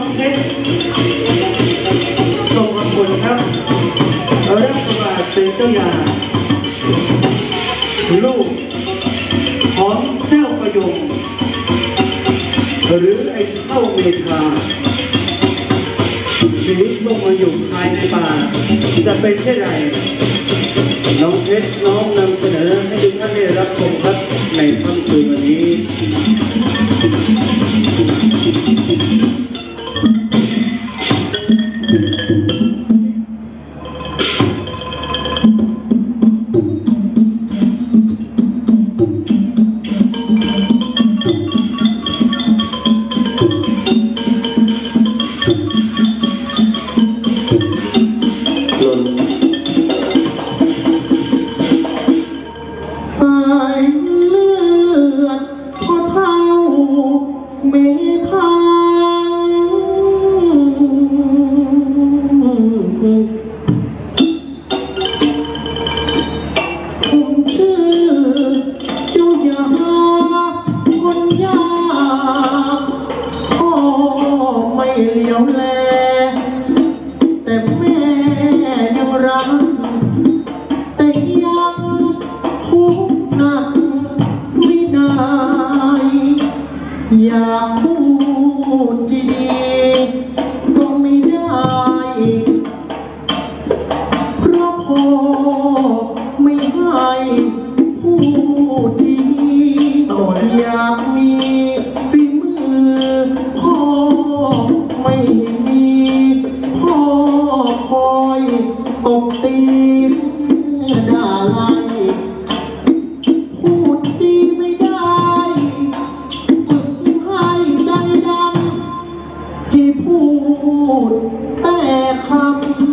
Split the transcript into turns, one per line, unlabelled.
องเพชรทรงพคุณครับรัฐบาลเป็นเจ้าย่าลูกของเจ้าประยงหรือไอ้เข้าเมธาชีวิตต้องมาอยู่ภายในป่า จะเป็นเช่นไรน้องเพชรน้องนำเสนอให้ทุกท่านได้รับชมครับในค่ำคืนวันนี้
มทางผมชื่อเจ้ายาคนยากพ่อไม่เลี้ยวแล อยากพูดดีๆก็ไม่ได้ เพราะพ่อไม่ให้พูดดีต่ออยากมี พูดแต่คำ